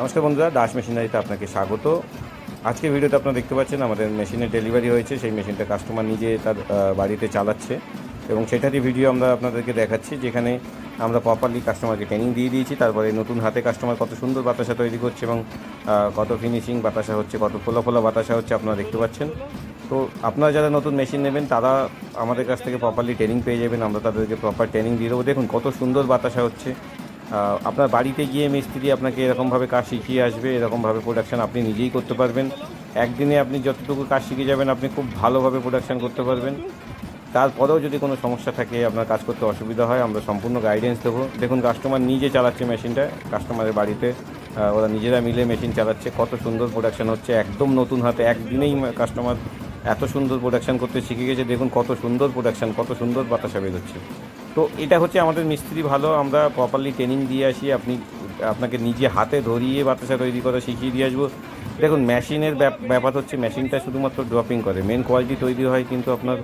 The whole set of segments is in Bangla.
নমস্কার বন্ধুরা দাস মেশিনারিতে আপনাকে স্বাগত। আজকের ভিডিওতে আপনারা দেখতে পাচ্ছেন আমাদের মেশিনের ডেলিভারি হয়েছে, সেই মেশিনটা কাস্টমার নিজে তার বাড়িতে চালাচ্ছে এবং সেটারই ভিডিও আমরা আপনাদেরকে দেখাচ্ছি, যেখানে আমরা প্রপারলি কাস্টমারকে ট্রেনিং দিয়ে দিয়েছি, তারপরে নতুন হাতে কাস্টমার কত সুন্দর বাতাসা তৈরি করছে এবং কত ফিনিশিং বাতাসা হচ্ছে, কত ফোলা ফোলা বাতাসা হচ্ছে আপনারা দেখতে পাচ্ছেন। তো আপনারা যারা নতুন মেশিন নেবেন, তারা আমাদের কাছ থেকে প্রপারলি ট্রেনিং পেয়ে যাবেন, আমরা তাদেরকে প্রপার ট্রেনিং দিয়ে দেবো। দেখুন কত সুন্দর বাতাসা হচ্ছে আপনার বাড়িতে গিয়ে মিস্ত্রি আপনাকে এরকমভাবে কাজ শিখিয়ে আসবে, এরকমভাবে প্রোডাকশান আপনি নিজেই করতে পারবেন। একদিনে আপনি যতটুকু কাজ শিখে যাবেন, আপনি খুব ভালোভাবে প্রোডাকশান করতে পারবেন। তারপরেও যদি কোনো সমস্যা থাকে, আপনার কাজ করতে অসুবিধা হয়, আমরা সম্পূর্ণ গাইডেন্স দেবো। দেখুন কাস্টমার নিজে চালাচ্ছে মেশিনটা কাস্টমারের বাড়িতে ওরা নিজেরা মিলে মেশিন চালাচ্ছে। কত সুন্দর প্রোডাকশান হচ্ছে, একদম নতুন হাতে। একদিনেই কাস্টমার এত সুন্দর প্রোডাকশান করতে শিখে গেছে। দেখুন, কত সুন্দর প্রোডাকশান কত সুন্দর বাতাসা বেরোচ্ছে। তো এটা হচ্ছে আমাদের মিস্ত্রি ভালো, আমরা প্রপারলি ট্রেনিং দিয়ে আসি, আপনি আপনাকে নিজে হাতে ধরিয়ে বাতাসা তৈরি করা শিখিয়ে দিয়ে আসব। দেখুন মেশিনের ব্যাপ- ব্যাপার হচ্ছে মেশিনটা শুধুমাত্র ড্রপিং করে মেন কোয়ালিটি তৈরি হয় কিন্তু আপনার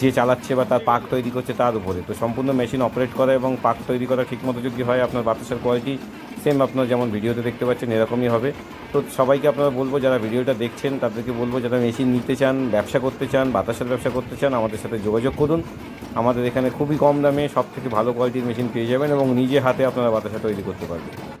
যে চালাচ্ছে বা তার পাক তৈরি করছে তার উপরে। তো সম্পূর্ণ মেশিন অপারেট করা এবং পাক তৈরি করা ঠিকমতো যদি হয়, আপনার বাতাসের কোয়ালিটি সেম আপনার যেমন ভিডিওতে দেখতে পাচ্ছেন, এরকমই হবে। তো সবাইকে আপনারা বলব, যারা ভিডিওটা দেখছেন, তাদেরকে বলব, যারা মেশিন নিতে চান, ব্যবসা করতে চান, বাতাসের ব্যবসা করতে চান, আমাদের সাথে যোগাযোগ করুন। আমাদের এখানে খুবই কম দামে সব থেকে ভালো কোয়ালিটির মেশিন পেয়ে যাবেন এবং নিজে হাতে আপনারা বাতাসা তৈরি করতে পারবেন।